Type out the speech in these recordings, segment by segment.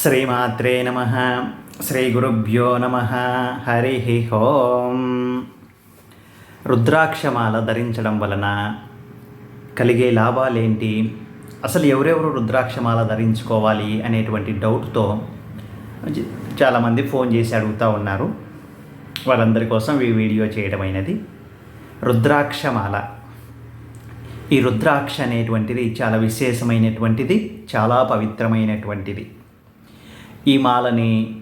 శ్రీమాత్రే నమ. శ్రీ గురుభ్యో నమ. హరి హోం రుద్రాక్షమాల ధరించడం వలన కలిగే లాభాలేంటి? అసలు ఎవరెవరు రుద్రాక్షమాల ధరించుకోవాలి అనేటువంటి డౌట్తో చాలామంది ఫోన్ చేసి అడుగుతూ ఉన్నారు. వాళ్ళందరి కోసం ఈ వీడియో చేయడమైనది రుద్రాక్షమాల. ఈ రుద్రాక్ష అనేటువంటిది చాలా విశేషమైనటువంటిది చాలా పవిత్రమైనటువంటిది. ఈ మాలని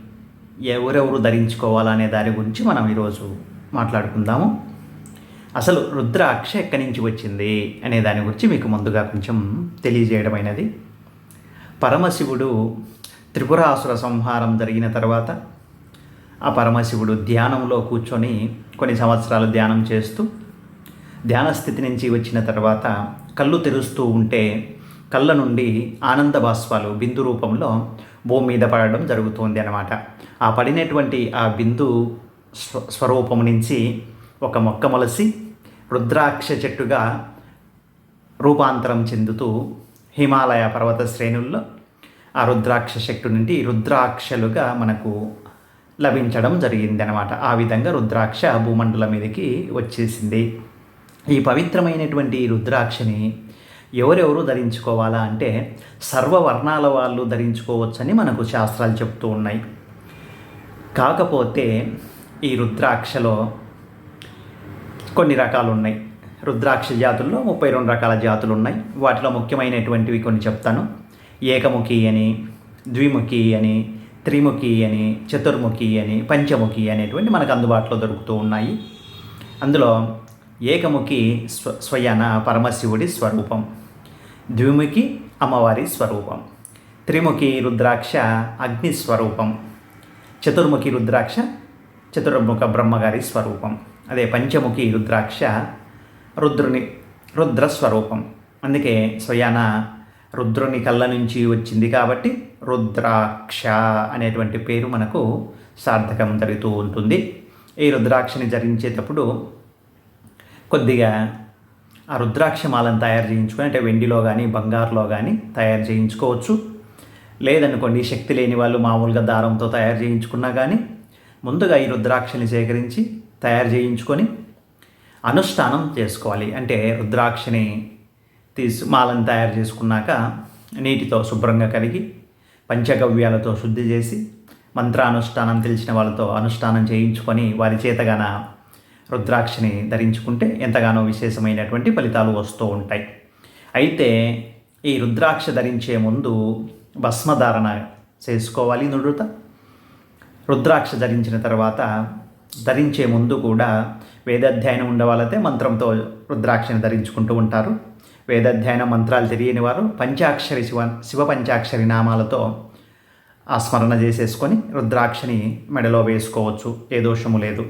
ఎవరెవరు ధరించుకోవాలనే దాని గురించి మనం ఈరోజు మాట్లాడుకుందాము. అసలు రుద్రాక్ష ఎక్కడి నుంచి వచ్చింది అనే దాని గురించి మీకు ముందుగా కొంచెం తెలియజేయడమైనది. పరమశివుడు త్రిపురాసుర సంహారం జరిగిన తర్వాత ఆ పరమశివుడు ధ్యానంలో కూర్చొని కొన్ని సంవత్సరాలు ధ్యానం చేస్తూ ధ్యాన స్థితి నుంచి వచ్చిన తర్వాత కళ్ళు తెరుస్తూ ఉంటే కళ్ళ నుండి ఆనంద బాష్పాలు బిందు రూపంలో భూమి మీద పడడం జరుగుతుంది అనమాట ఆ పడినటువంటి ఆ బిందు స్వ స్వరూపం నుంచి ఒక మొక్క మొలసి రుద్రాక్ష చెట్టుగా రూపాంతరం చెందుతూ హిమాలయ పర్వత శ్రేణుల్లో ఆ రుద్రాక్ష చెట్టు నుండి రుద్రాక్షలుగా మనకు లభించడం జరిగింది అనమాట ఆ విధంగా రుద్రాక్ష భూమండలం మీదకి వచ్చేసింది. ఈ పవిత్రమైనటువంటి రుద్రాక్షని ఎవరెవరు ధరించుకోవాలా అంటే సర్వవర్ణాల వాళ్ళు ధరించుకోవచ్చని మనకు శాస్త్రాలు చెప్తూ ఉన్నాయి. కాకపోతే ఈ రుద్రాక్షలో కొన్ని రకాలు ఉన్నాయి. రుద్రాక్ష జాతుల్లో ముప్పై రెండు రకాల జాతులు ఉన్నాయి. వాటిలో ముఖ్యమైనటువంటివి కొన్ని చెప్తాను. ఏకముఖి అని ద్విముఖి అని త్రిముఖి అని చతుర్ముఖి అని పంచముఖి అనేటువంటి మనకు అందుబాటులో దొరుకుతూ ఉన్నాయి. అందులో ఏకముఖి స్వ స్వయాన పరమశివుడి స్వరూపం. ద్విముఖి అమ్మవారి స్వరూపం. త్రిముఖి రుద్రాక్ష అగ్ని స్వరూపం. చతుర్ముఖి రుద్రాక్ష చతుర్ముఖ బ్రహ్మగారి స్వరూపం. అదే పంచముఖి రుద్రాక్ష రుద్రుని రుద్ర స్వరూపం. అందుకే స్వయాన రుద్రుని కళ్ళ నుంచి వచ్చింది కాబట్టి రుద్రాక్ష అనేటువంటి పేరు మనకు సార్థకం జరుగుతూ ఉంటుంది. ఈ రుద్రాక్షని ధరించేటప్పుడు కొద్దిగా ఆ రుద్రాక్షమాలను తయారు చేయించుకొని అంటే వెండిలో కానీ బంగారులో కానీ తయారు చేయించుకోవచ్చు. లేదనుకోండి శక్తి లేని వాళ్ళు మామూలుగా దారంతో తయారు చేయించుకున్నా కానీ ముందుగా ఈ రుద్రాక్షని సేకరించి తయారు చేయించుకొని అనుష్ఠానం చేసుకోవాలి. అంటే రుద్రాక్షని తీసి మాలను తయారు చేసుకున్నాక నీటితో శుభ్రంగా కడిగి పంచగవ్యాలతో శుద్ధి చేసి మంత్రానుష్ఠానం తెలిసిన వాళ్ళతో అనుష్ఠానం చేయించుకొని వారి చేతగాన రుద్రాక్షని ధరించుకుంటే ఎంతగానో విశేషమైనటువంటి ఫలితాలు వస్తూ ఉంటాయి. అయితే ఈ రుద్రాక్ష ధరించే ముందు భస్మధారణ చేసుకోవాలి నుడుత. రుద్రాక్ష ధరించిన తర్వాత ధరించే ముందు కూడా వేదాధ్యయనం ఉండవాలైతే మంత్రంతో రుద్రాక్షని ధరించుకుంటూ ఉంటారు. వేదాధ్యయనం మంత్రాలు తెలియని వారు పంచాక్షరి శివ శివ పంచాక్షరి నామాలతో ఆ స్మరణ చేసేసుకొని రుద్రాక్షని మెడలో వేసుకోవచ్చు. ఏ దోషము లేదు.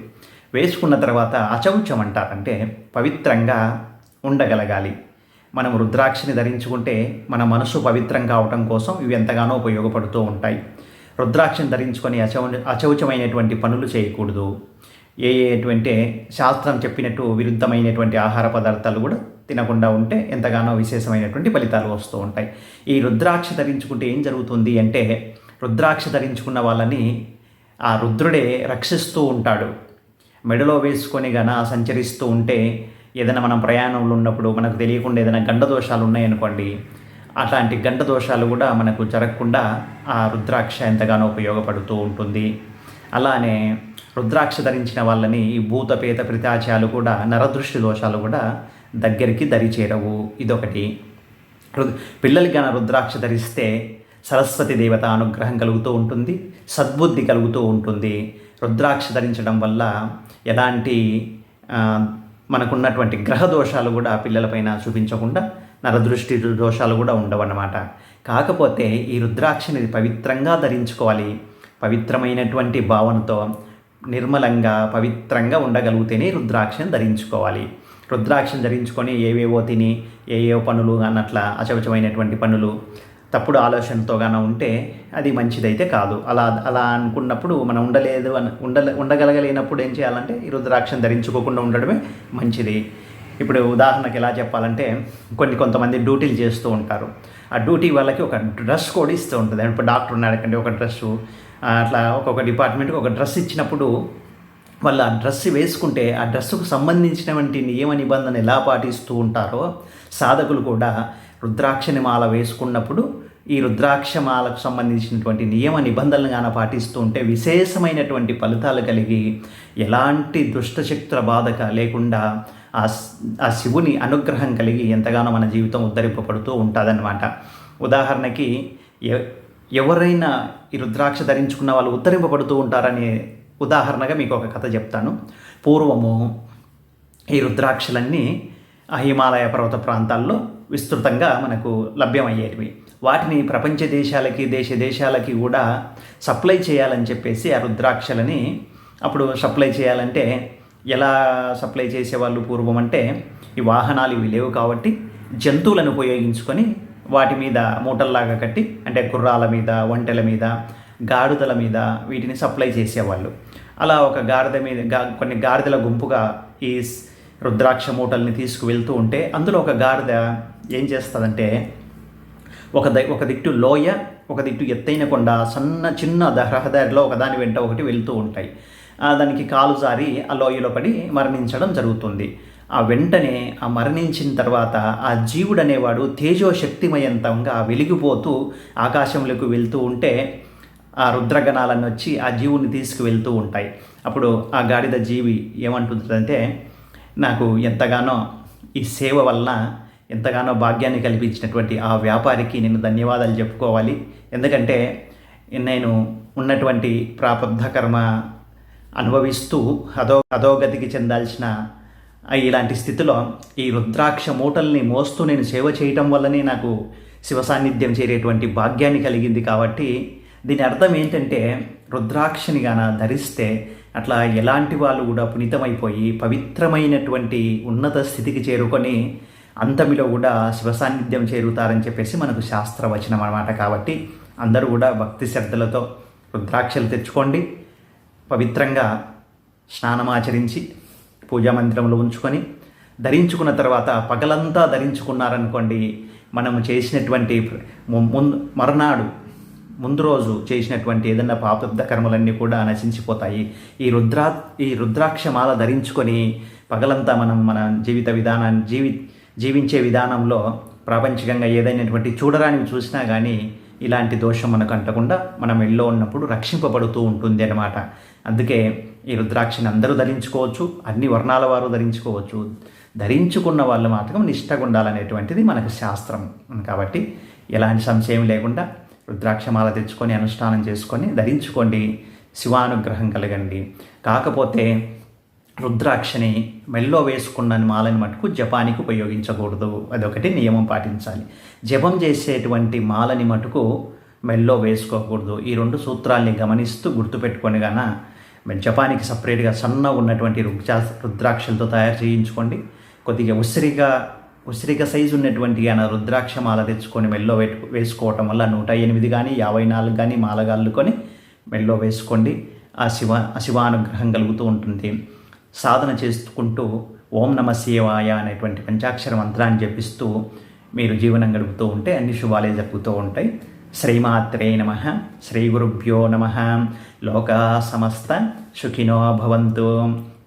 వేసుకున్న తర్వాత అచౌచం అంటారంటే పవిత్రంగా ఉండగలగాలి. మనం రుద్రాక్షని ధరించుకుంటే మన మనసు పవిత్రం కావటం కోసం ఇవి ఎంతగానో ఉపయోగపడుతూ ఉంటాయి. రుద్రాక్షని ధరించుకొని అచౌ అచౌచమైనటువంటి పనులు చేయకూడదు. ఏ ఏటువంటి శాస్త్రం చెప్పినట్టు విరుద్ధమైనటువంటి ఆహార పదార్థాలు కూడా తినకుండా ఉంటే ఎంతగానో విశేషమైనటువంటి ఫలితాలు వస్తూ ఉంటాయి. ఈ రుద్రాక్ష ధరించుకుంటే ఏం జరుగుతుంది అంటే రుద్రాక్ష ధరించుకున్న వాళ్ళని ఆ రుద్రుడే రక్షిస్తూ ఉంటాడు. మెడలో వేసుకొని గన సంచరిస్తూ ఉంటే ఏదైనా మనం ప్రయాణంలో ఉన్నప్పుడు మనకు తెలియకుండా ఏదైనా గండ దోషాలు ఉన్నాయనుకోండి అట్లాంటి గండ దోషాలు కూడా మనకు జరగకుండా ఆ రుద్రాక్ష ఎంతగానో ఉపయోగపడుతూ ఉంటుంది. అలానే రుద్రాక్ష ధరించిన వాళ్ళని ఈ భూతపేత ప్రితాచాలు కూడా నరదృష్టి దోషాలు కూడా దగ్గరికి దరిచేరవు ఇదొకటి. పిల్లలకి గన రుద్రాక్ష ధరిస్తే సరస్వతి దేవత అనుగ్రహం కలుగుతూ ఉంటుంది సద్బుద్ధి కలుగుతూ ఉంటుంది. రుద్రాక్ష ధరించడం వల్ల ఎలాంటి మనకున్నటువంటి గ్రహ దోషాలు కూడా పిల్లలపైన చూపించకుండా నరదృష్టి దోషాలు కూడా ఉండవన్నమాట. కాకపోతే ఈ రుద్రాక్షని పవిత్రంగా ధరించుకోవాలి. పవిత్రమైనటువంటి భావనతో నిర్మలంగా పవిత్రంగా ఉండగలిగితేనే రుద్రాక్షని ధరించుకోవాలి. రుద్రాక్షను ధరించుకొని ఏవేవో తిని ఏవో పనులు అన్నట్ల అచవచమైనటువంటి పనులు తప్పుడు ఆలోచనతో గాన ఉంటే అది మంచిదైతే కాదు. అలా అలా అనుకున్నప్పుడు మనం ఉండలేదు అని ఉండ ఉండగలగలేనప్పుడు ఏం చేయాలంటే ఈ రుద్రాక్షను ధరించుకోకుండా ఉండడమే మంచిది. ఇప్పుడు ఉదాహరణకి ఎలా చెప్పాలంటే కొన్ని కొంతమంది డ్యూటీలు చేస్తూ ఉంటారు. ఆ డ్యూటీ వాళ్ళకి ఒక డ్రెస్ కూడా ఇస్తూ ఉంటుంది. ఇప్పుడు డాక్టర్ ఉన్నాడు ఒక డ్రెస్సు. అట్లా ఒక్కొక్క డిపార్ట్మెంట్కి ఒక డ్రెస్ ఇచ్చినప్పుడు వాళ్ళు ఆ డ్రెస్ వేసుకుంటే ఆ డ్రెస్సుకు సంబంధించినటువంటి నియమ నిబంధన ఎలా పాటిస్తూ ఉంటారో సాధకులు కూడా రుద్రాక్షని మాల వేసుకున్నప్పుడు ఈ రుద్రాక్షమాలకు సంబంధించినటువంటి నియమ నిబంధనలు గాన పాటిస్తూ ఉంటే విశేషమైనటువంటి ఫలితాలు కలిగి ఎలాంటి దుష్టశక్తుల బాధక లేకుండా ఆ ఆ శివుని అనుగ్రహం కలిగి ఎంతగానో మన జీవితం ఉద్ధరింపబడుతూ ఉంటుందన్నమాట. ఉదాహరణకి ఎవరైనా ఈ రుద్రాక్ష ధరించుకున్న వాళ్ళు ఉద్ధరింపబడుతూ ఉంటారనే ఉదాహరణగా మీకు ఒక కథ చెప్తాను. పూర్వము ఈ రుద్రాక్షలన్నీ హిమాలయ పర్వత ప్రాంతాల్లో విస్తృతంగా మనకు లభ్యమయ్యేటివి. వాటిని ప్రపంచ దేశాలకి దేశ దేశాలకి కూడా సప్లై చేయాలని చెప్పేసి ఆ రుద్రాక్షలని అప్పుడు సప్లై చేయాలంటే ఎలా సప్లై చేసేవాళ్ళు పూర్వం అంటే ఈ వాహనాలు ఇవి లేవు కాబట్టి జంతువులను ఉపయోగించుకొని వాటి మీద మూటల్లాగా కట్టి అంటే గుర్రాల మీద ఒంటెల మీద గాడిదల మీద వీటిని సప్లై చేసేవాళ్ళు. అలా ఒక గాడిద మీద గా కొన్ని గాడిదల గుంపుగా ఈ రుద్రాక్ష మూటల్ని తీసుకువెళ్తూ ఉంటే అందులో ఒక గాడిద ఏం చేస్తుందంటే ఒక ద ఒక దిట్టు లోయ ఒక దిట్టు ఎత్తైన కొండ సన్న చిన్న రహదారిలో ఒకదాని వెంట ఒకటి వెళ్తూ ఉంటాయి. దానికి కాలు జారి ఆ లోయలో పడి మరణించడం జరుగుతుంది. ఆ వెంటనే ఆ మరణించిన తర్వాత ఆ జీవుడు అనేవాడు తేజోశక్తిమయంతంగా వెలిగిపోతూ ఆకాశంలోకి వెళ్తూ ఉంటే ఆ రుద్రగణాలను వచ్చి ఆ జీవుని తీసుకువెళ్తూ ఉంటాయి. అప్పుడు ఆ గాడిద జీవి ఏమంటుందంటే నాకు ఎంతగానో ఈ సేవ వలన ఎంతగానో భాగ్యాన్ని కల్పించినటువంటి ఆ వ్యాపారికి నేను ధన్యవాదాలు చెప్పుకోవాలి. ఎందుకంటే నేను ఉన్నటువంటి ప్రాపద్ధ కర్మ అనుభవిస్తూ అధో అధోగతికి చెందాల్సిన ఇలాంటి స్థితిలో ఈ రుద్రాక్ష మూటల్ని మోస్తూ నేను సేవ చేయటం వల్లనే నాకు శివ సాన్నిధ్యం చేరేటువంటి భాగ్యాన్ని కలిగింది కాబట్టి దీని అర్థం ఏంటంటే రుద్రాక్షని గాన ధరిస్తే అట్లా ఎలాంటి వాళ్ళు కూడా పునీతమైపోయి పవిత్రమైనటువంటి ఉన్నత స్థితికి చేరుకొని అంతమిలో కూడా శివ సాన్నిధ్యం చేరుతారని చెప్పేసి మనకు శాస్త్రవచనం అనమాట కాబట్టి అందరూ కూడా భక్తి శ్రద్ధలతో రుద్రాక్షలు తెచ్చుకోండి పవిత్రంగా స్నానమాచరించి పూజా మందిరంలో ఉంచుకొని ధరించుకున్న తర్వాత పగలంతా ధరించుకున్నారనుకోండి మనము చేసినటువంటి ముందు మరునాడు ముందు రోజు చేసినటువంటి ఏదన్నా పాపబ్ద కర్మలన్నీ కూడా నశించిపోతాయి. ఈ రుద్రా ఈ రుద్రాక్షమాల ధరించుకొని పగలంతా మనం మన జీవిత విధానాన్ని జీవి జీవించే విధానంలో ప్రాపంచికంగా ఏదైనటువంటి చూడరానివి చూసినా కానీ ఇలాంటి దోషం మనకు అంటకుండా మనం ఎల్లో ఉన్నప్పుడు రక్షింపబడుతూ ఉంటుంది అనమాట అందుకే ఈ రుద్రాక్షని అందరూ ధరించుకోవచ్చు అన్ని వర్ణాల వారు ధరించుకోవచ్చు. ధరించుకున్న వాళ్ళు మాత్రం నిష్టగా ఉండాలనేటువంటిది మనకు శాస్త్రం. కాబట్టి ఎలాంటి సంశయం లేకుండా రుద్రాక్షమాల తెచ్చుకొని అనుష్ఠానం చేసుకొని ధరించుకోండి. శివానుగ్రహం కలగండి. కాకపోతే రుద్రాక్షని మెల్లో వేసుకున్న మాలని మటుకు జపానికి ఉపయోగించకూడదు. అదొకటి నియమం పాటించాలి. జపం చేసేటువంటి మాలని మటుకు మెల్లో వేసుకోకూడదు. ఈ రెండు సూత్రాల్ని గమనిస్తూ గుర్తుపెట్టుకొని గాన జపానికి సపరేట్గా సన్నగా ఉన్నటువంటి రుద్రా రుద్రాక్షలతో తయారు చేయించుకోండి. కొద్దిగా ఉసిరిగా ఉసిరిక సైజు ఉన్నటువంటి ఆయన రుద్రాక్ష మాల తెచ్చుకొని మెల్లో వేసుకోవటం వల్ల నూట ఎనిమిది కానీ యాభై నాలుగు కానీ మాలగాల్లుకొని మెల్లో వేసుకోండి. ఆ శివ శివానుగ్రహం కలుగుతూ ఉంటుంది. సాధన చేసుకుంటూ ఓం నమ శివాయ అనేటువంటి పంచాక్షర మంత్రాన్ని జపిస్తూ మీరు జీవనం గడుపుతూ ఉంటే అన్ని శుభాలే జరుగుతూ ఉంటాయి. శ్రీమాత్రే నమ శ్రీ గురుభ్యో నమ. లోకా సమస్త సుఖినో భవంతు.